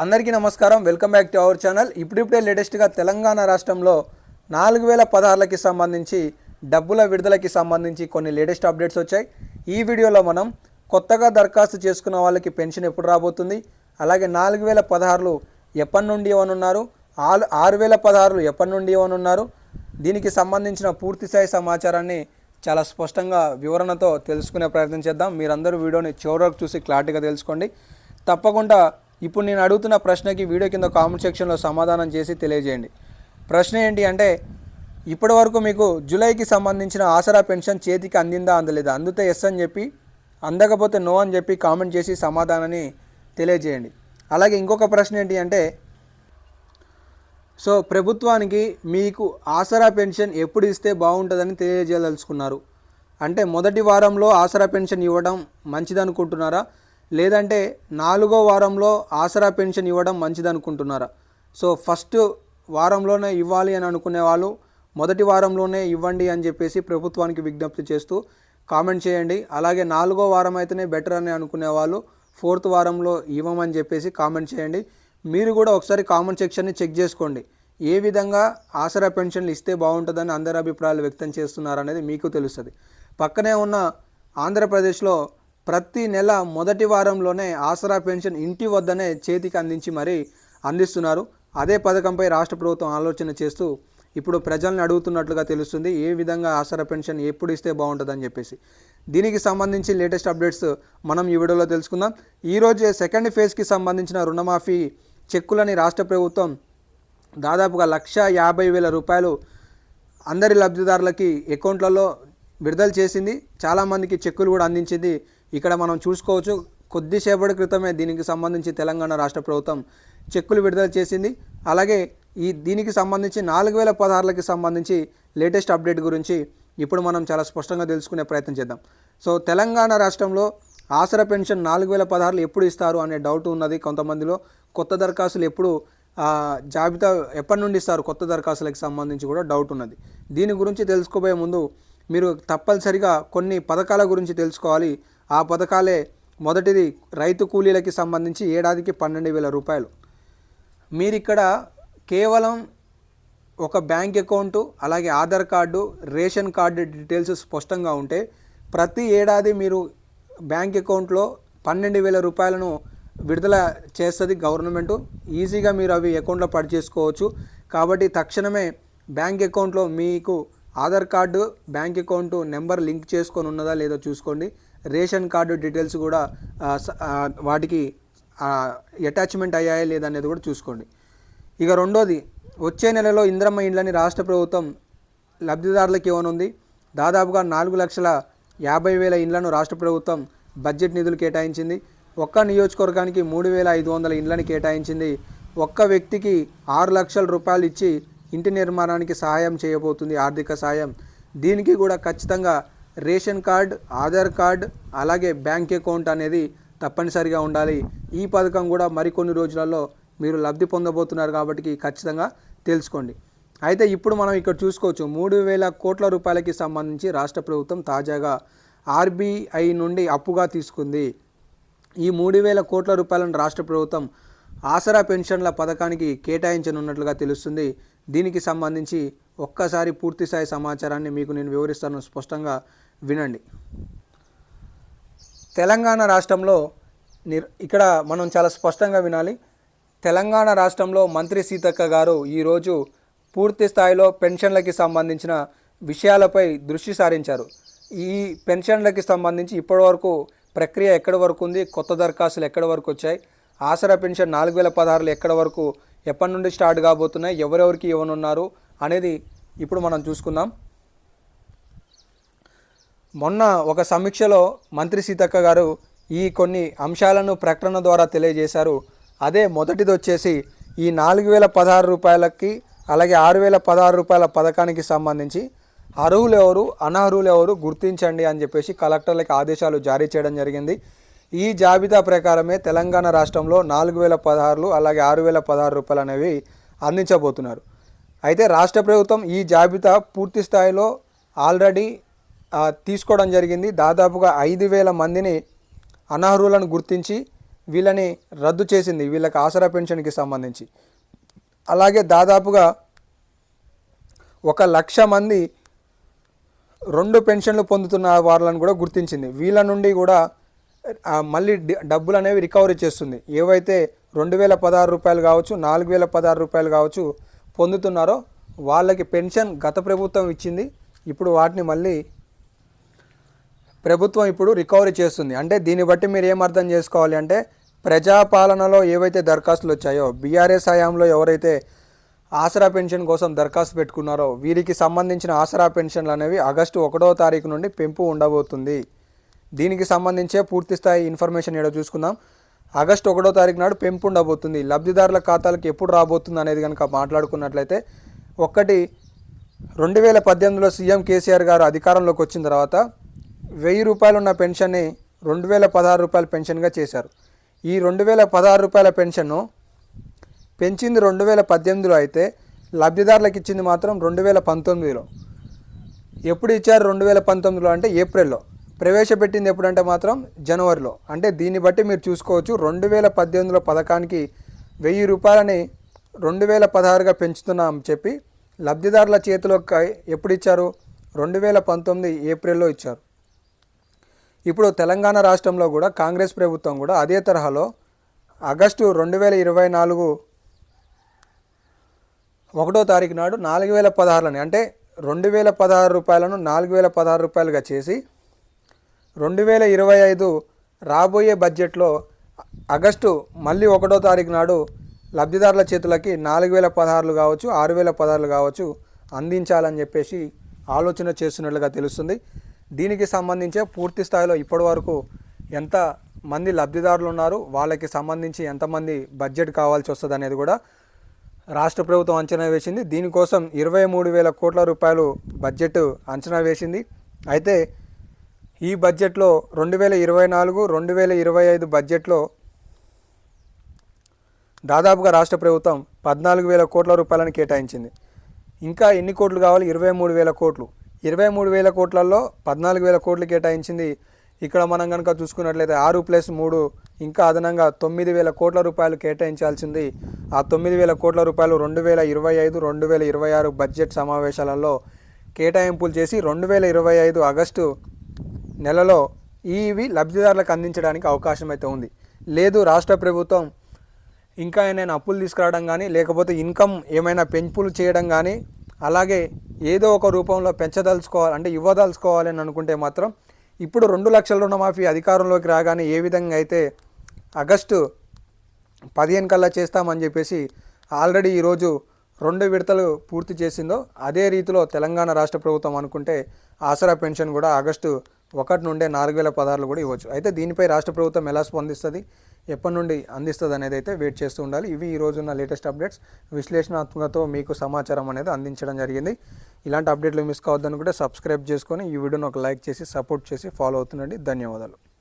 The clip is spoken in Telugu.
అందరికీ నమస్కారం. Welcome back to our channel. ఇప్పుడిప్పుడే లేటెస్ట్గా తెలంగాణ రాష్ట్రంలో నాలుగు వేల పదహారులకి సంబంధించి డబ్బుల విడుదలకి సంబంధించి కొన్ని లేటెస్ట్ అప్డేట్స్ వచ్చాయి. ఈ వీడియోలో మనం కొత్తగా దరఖాస్తు చేసుకున్న వాళ్ళకి పెన్షన్ ఎప్పుడు రాబోతుంది? అలాగే నాలుగు వేల పదహారులు ఎప్పటి నుండి ఇవ్వనున్నారు? ఆరు ఆరు వేల పదహారులు ఎప్పటి నుండి ఇవ్వనున్నారు? దీనికి సంబంధించిన పూర్తి స్థాయి సమాచారాన్ని చాలా స్పష్టంగా వివరణతో తెలుసుకునే ప్రయత్నం చేద్దాం. మీరందరూ వీడియోని చివరకు చూసి క్లారిటీగా తెలుసుకోండి. తప్పకుండా ఇప్పుడు నేను అడుగుతున్న ప్రశ్నకి వీడియో కింద కామెంట్ సెక్షన్లో సమాధానం చేసి తెలియజేయండి. ప్రశ్న ఏంటి అంటే ఇప్పటి వరకు మీకు జూలైకి సంబంధించిన ఆసరా పెన్షన్ చేతికి అందిందా అందలేదా? అందితే ఎస్ అని చెప్పి అందకపోతే నో అని చెప్పి కామెంట్ చేసి సమాధానాన్ని తెలియజేయండి. అలాగే ఇంకొక ప్రశ్న ఏంటి అంటే సో ప్రభుత్వానికి మీకు ఆసరా పెన్షన్ ఎప్పుడు ఇస్తే బాగుంటుందని తెలియజేయదలుచుకున్నారు. అంటే మొదటి వారంలో ఆసరా పెన్షన్ ఇవ్వడం మంచిదనుకుంటున్నారా? లేదంటే నాలుగో వారంలో ఆసరా పెన్షన్ ఇవ్వడం మంచిదనుకుంటున్నారా? సో ఫస్ట్ వారంలోనే ఇవ్వాలి అని అనుకునే వాళ్ళు మొదటి వారంలోనే ఇవ్వండి అని చెప్పేసి ప్రభుత్వానికి విజ్ఞప్తి చేస్తూ కామెంట్ చేయండి. అలాగే నాలుగో వారం అయితేనే బెటర్ అని అనుకునే వాళ్ళు ఫోర్త్ వారంలో ఇవ్వమని చెప్పేసి కామెంట్ చేయండి. మీరు కూడా ఒకసారి కామెంట్ సెక్షన్ని చెక్ చేసుకోండి. ఏ విధంగా ఆసరా పెన్షన్లు ఇస్తే బాగుంటుందని అందరి అభిప్రాయాలు వ్యక్తం చేస్తున్నారనేది మీకు తెలుస్తుంది. పక్కనే ఉన్న ఆంధ్రప్రదేశ్లో ప్రతి నెల మొదటి వారంలోనే ఆసరా పెన్షన్ ఇంటి వద్దనే చేతికి అందించి మరీ అందిస్తున్నారు. అదే పథకంపై రాష్ట్ర ప్రభుత్వం ఆలోచన చేస్తూ ఇప్పుడు ప్రజల్ని అడుగుతున్నట్లుగా తెలుస్తుంది. ఏ విధంగా ఆసరా పెన్షన్ ఎప్పుడు ఇస్తే బాగుంటుందని చెప్పేసి. దీనికి సంబంధించి లేటెస్ట్ అప్డేట్స్ మనం ఈ వీడియోలో తెలుసుకుందాం. ఈరోజు సెకండ్ ఫేజ్కి సంబంధించిన రుణమాఫీ చెక్కులని రాష్ట్ర ప్రభుత్వం దాదాపుగా లక్ష యాభై వేల రూపాయలు అందరి లబ్ధిదారులకి అకౌంట్లలో విడుదల చేసింది. చాలామందికి చెక్కులు కూడా అందించింది ఇక్కడ మనం చూసుకోవచ్చు కొద్దిసేపటి క్రితమే దీనికి సంబంధించి తెలంగాణ రాష్ట్ర ప్రభుత్వం చెక్కులు విడుదల చేసింది. అలాగే ఈ దీనికి సంబంధించి నాలుగు వేల పదహారులకి సంబంధించి లేటెస్ట్ అప్డేట్ గురించి ఇప్పుడు మనం చాలా స్పష్టంగా తెలుసుకునే ప్రయత్నం చేద్దాం. సో తెలంగాణ రాష్ట్రంలో ఆసరా పెన్షన్ నాలుగు వేల పదహారులు ఎప్పుడు ఇస్తారు అనే డౌట్ ఉన్నది కొంతమందిలో. కొత్త దరఖాస్తులు ఎప్పుడు జాబితా ఎప్పటి నుండి ఇస్తారు కొత్త దరఖాస్తులకు సంబంధించి కూడా డౌట్ ఉన్నది. దీని గురించి తెలుసుకోబోయే ముందు మీరు తప్పనిసరిగా కొన్ని పథకాల గురించి తెలుసుకోవాలి. ఆ పథకాలే మొదటిది రైతు కూలీలకి సంబంధించి ఏడాదికి పన్నెండు వేల రూపాయలు. మీరిక్కడ కేవలం ఒక బ్యాంక్ అకౌంటు అలాగే Aadhaar card ration card details స్పష్టంగా ఉంటే ప్రతి ఏడాది మీరు బ్యాంక్ అకౌంట్లో పన్నెండు వేల రూపాయలను విడుదల చేస్తుంది గవర్నమెంట్. ఈజీగా మీరు అవి అకౌంట్లో పడి చేసుకోవచ్చు కాబట్టి తక్షణమే బ్యాంక్ అకౌంట్లో మీకు Aadhaar card bank account number link చేసుకొని ఉన్నదా లేదో చూసుకోండి. రేషన్ కార్డు డీటెయిల్స్ కూడా వాటికి అటాచ్మెంట్ అయ్యాయా లేదా అనేది కూడా చూసుకోండి. ఇక రెండోది వచ్చే నెలలో ఇంద్రమ్మ ఇండ్లని రాష్ట్ర ప్రభుత్వం లబ్ధిదారులకు ఇవ్వనుంది. దాదాపుగా నాలుగు లక్షల యాభై వేల ఇండ్లను రాష్ట్ర ప్రభుత్వం బడ్జెట్ నిధులు కేటాయించింది. ఒక్క నియోజకవర్గానికి మూడు వేల ఐదు వందల ఇండ్లని కేటాయించింది. ఒక్క వ్యక్తికి ఆరు లక్షల రూపాయలు ఇచ్చి ఇంటి నిర్మాణానికి సహాయం చేయబోతుంది ఆర్థిక సహాయం. దీనికి కూడా ఖచ్చితంగా రేషన్ కార్డ్ ఆధార్ కార్డ్ అలాగే బ్యాంక్ అకౌంట్ అనేది తప్పనిసరిగా ఉండాలి. ఈ పథకం కూడా మరికొన్ని రోజులలో మీరు లబ్ధి పొందబోతున్నారు కాబట్టి ఖచ్చితంగా తెలుసుకోండి. అయితే ఇప్పుడు మనం ఇక్కడ చూసుకోవచ్చు. మూడు వేల కోట్ల రూపాయలకి సంబంధించి రాష్ట్ర ప్రభుత్వం తాజాగా ఆర్బీఐ నుండి అప్పుగా తీసుకుంది. ఈ మూడు వేల కోట్ల రూపాయలను రాష్ట్ర ప్రభుత్వం ఆసరా పెన్షన్ల పథకానికి కేటాయించనున్నట్లుగా తెలుస్తుంది. దీనికి సంబంధించి ఒక్కసారి పూర్తిస్థాయి సమాచారాన్ని మీకు నేను వివరిస్తాను. స్పష్టంగా వినండి. తెలంగాణ రాష్ట్రంలో నిర్ ఇక్కడ మనం చాలా స్పష్టంగా వినాలి. తెలంగాణ రాష్ట్రంలో మంత్రి సీతక్క గారు ఈరోజు పూర్తి స్థాయిలో పెన్షన్లకి సంబంధించిన విషయాలపై దృష్టి సారించారు. ఈ పెన్షన్లకి సంబంధించి ఇప్పటివరకు ప్రక్రియ ఎక్కడి వరకు ఉంది? కొత్త దరఖాస్తులు ఎక్కడి వరకు వచ్చాయి? ఆసరా పెన్షన్ నాలుగు వేల పదహారులు ఎక్కడి వరకు ఎప్పటి నుండి స్టార్ట్ కాబోతున్నాయి ఎవరెవరికి ఇవ్వనున్నారు అనేది ఇప్పుడు మనం చూసుకుందాం. మొన్న ఒక సమీక్షలో మంత్రి సీతక్క గారు ఈ కొన్ని అంశాలను ప్రకటన ద్వారా తెలియజేశారు. అదే మొదటిది వచ్చేసి ఈ నాలుగు వేల పదహారు రూపాయలకి అలాగే ఆరు వేల పదహారు రూపాయల పథకానికి సంబంధించి అర్హులు ఎవరు అనర్హులు ఎవరు గుర్తించండి అని చెప్పేసి కలెక్టర్లకు ఆదేశాలు జారీ చేయడం జరిగింది. ఈ జాబితా ప్రకారమే తెలంగాణ రాష్ట్రంలో నాలుగు వేల పదహారులు అలాగే ఆరు వేల పదహారు రూపాయలు అనేవి అందించబోతున్నారు. అయితే రాష్ట్ర ప్రభుత్వం ఈ జాబితా పూర్తి స్థాయిలో ఆల్రెడీ తీసుకోవడం జరిగింది. దాదాపుగా ఐదు వేల మందిని అనర్హులను గుర్తించి వీళ్ళని రద్దు చేసింది వీళ్ళకి ఆసరా పెన్షన్కి సంబంధించి. అలాగే దాదాపుగా ఒక లక్ష మంది రెండు పెన్షన్లు పొందుతున్న వాళ్ళని కూడా గుర్తించింది. వీళ్ళ నుండి కూడా మళ్ళీ డబ్బులు అనేవి రికవరీ చేస్తుంది. ఏవైతే రెండు వేల పదహారు రూపాయలు కావచ్చు నాలుగు వేల పదహారు రూపాయలు కావచ్చు పొందుతున్నారో వాళ్ళకి పెన్షన్ గత ప్రభుత్వం ఇచ్చింది. ఇప్పుడు వాటిని మళ్ళీ ప్రభుత్వం ఇప్పుడు రికవరీ చేస్తుంది. అంటే దీన్ని బట్టి మీరు ఏం అర్థం చేసుకోవాలి అంటే ప్రజాపాలనలో ఏవైతే దరఖాస్తులు వచ్చాయో బీఆర్ఎస్ హయాంలో ఎవరైతే ఆసరా పెన్షన్ కోసం దరఖాస్తు పెట్టుకున్నారో వీరికి సంబంధించిన ఆసరా పెన్షన్లు అనేవి ఆగస్టు ఒకటో తారీఖు నుండి పెంపు ఉండబోతుంది. దీనికి సంబంధించే పూర్తి స్థాయి ఇన్ఫర్మేషన్ ఏడో చూసుకుందాం. ఆగస్టు ఒకటో తారీఖు నాడు పెంపు ఉండబోతుంది. లబ్ధిదారుల ఖాతాలకు ఎప్పుడు రాబోతుంది అనేది కనుక మాట్లాడుకున్నట్లయితే ఒక్కటి రెండు వేల పద్దెనిమిదిలో సీఎం కేసీఆర్ గారు అధికారంలోకి వచ్చిన తర్వాత వెయ్యి రూపాయలు ఉన్న పెన్షన్ని రెండు వేల పదహారు రూపాయల పెన్షన్గా చేశారు. ఈ రెండు వేల పదహారు రూపాయల పెన్షన్ను పెంచింది రెండు వేల పద్దెనిమిదిలో అయితే లబ్ధిదారులకు ఇచ్చింది మాత్రం రెండు వేల పంతొమ్మిదిలో. ఎప్పుడు ఇచ్చారు రెండు వేల పంతొమ్మిదిలో అంటే ఏప్రిల్లో. ప్రవేశపెట్టింది ఎప్పుడంటే మాత్రం జనవరిలో. అంటే దీన్ని బట్టి మీరు చూసుకోవచ్చు రెండు వేల పద్దెనిమిదిలో పథకానికి వెయ్యి రూపాయలని రెండు వేల పదహారుగా పెంచుతున్నాం చెప్పి లబ్ధిదారుల చేతిలో క- ఎప్పుడు ఇచ్చారు? రెండు వేల పంతొమ్మిది ఏప్రిల్లో ఇచ్చారు. ఇప్పుడు తెలంగాణ రాష్ట్రంలో కూడా కాంగ్రెస్ ప్రభుత్వం కూడా అదే తరహాలో ఆగస్టు రెండు వేల ఇరవై నాలుగు ఒకటో తారీఖు నాడు నాలుగు వేల పదహారులని అంటే రెండు వేల పదహారు రూపాయలను నాలుగు వేల పదహారు రూపాయలుగా చేసి రెండు వేల ఇరవై ఐదు రాబోయే బడ్జెట్లో ఆగస్టు మళ్ళీ ఒకటో తారీఖు నాడు లబ్ధిదారుల చేతులకి నాలుగు వేల పదహారులు కావచ్చు ఆరు వేల పదహారులు కావచ్చు అందించాలని చెప్పేసి ఆలోచన చేస్తున్నట్లుగా తెలుస్తుంది. దీనికి సంబంధించే పూర్తి స్థాయిలో ఇప్పటివరకు ఎంత మంది లబ్ధిదారులు ఉన్నారు వాళ్ళకి సంబంధించి ఎంతమంది బడ్జెట్ కావాల్సి వస్తుంది అనేది కూడా రాష్ట్ర ప్రభుత్వం అంచనా వేసింది. దీనికోసం ఇరవై మూడు వేల కోట్ల రూపాయలు బడ్జెట్ అంచనా వేసింది. అయితే ఈ బడ్జెట్లో రెండు వేల ఇరవై నాలుగు రెండు వేల ఇరవై ఐదు బడ్జెట్లో దాదాపుగా రాష్ట్ర ప్రభుత్వం పద్నాలుగు వేల కోట్ల రూపాయలను కేటాయించింది. ఇంకా ఎన్ని కోట్లు కావాలి? ఇరవై మూడు వేల కోట్లు. ఇరవై మూడు వేల కోట్లలో పద్నాలుగు వేల కోట్లు కేటాయించింది. ఇక్కడ మనం కనుక చూసుకున్నట్లయితే ఆరు ప్లస్ మూడు ఇంకా అదనంగా తొమ్మిది వేల కోట్ల రూపాయలు కేటాయించాల్సింది. ఆ తొమ్మిది వేల కోట్ల రూపాయలు రెండు వేల ఇరవై ఐదు రెండు వేల ఇరవై ఆరు బడ్జెట్ సమావేశాలలో కేటాయింపులు చేసి రెండు వేల ఇరవై ఐదు ఆగస్టు నెలలో ఇవి లబ్ధిదారులకు అందించడానికి అవకాశం అయితే ఉంది. లేదు రాష్ట్ర ప్రభుత్వం ఇంకా ఏమైనా అప్పులు తీసుకురావడం కానీ లేకపోతే ఇన్కమ్ ఏమైనా పెంపులు చేయడం కానీ అలాగే ఏదో ఒక రూపంలో పెంచదలుచుకోవాలి అంటే ఇవ్వదలుచుకోవాలి అని అనుకుంటే మాత్రం ఇప్పుడు రెండు లక్షల రుణమాఫీ అధికారంలోకి రాగానే ఏ విధంగా అయితే ఆగస్టు పదిహేను కల్లా చేస్తామని చెప్పేసి ఆల్రెడీ ఈరోజు రెండు విడతలు పూర్తి చేసిందో అదే రీతిలో తెలంగాణ రాష్ట్ర ప్రభుత్వం అనుకుంటే ఆసరా పెన్షన్ కూడా ఆగస్టు ఒకటి నుండే నాలుగు వేల పదహారులు కూడా ఇవ్వచ్చు. అయితే దీనిపై రాష్ట్ర ప్రభుత్వం ఎలా స్పందిస్తుంది? ఎప్పటి నుండి అందిస్తుంది అనేది అయితే వెయిట్ చేస్తూ ఉండాలి. ఇవి ఈ రోజున్న లేటెస్ట్ అప్డేట్స్. విశ్లేషణాత్మకతో మీకు సమాచారం అనేది అందించడం జరిగింది. ఇలాంటి అప్డేట్లు మిస్ కావద్దనుకుంటే సబ్స్క్రైబ్ చేసుకొని ఈ వీడియోని ఒక లైక్ చేసి సపోర్ట్ చేసి ఫాలో అవుతుండండి. ధన్యవాదాలు.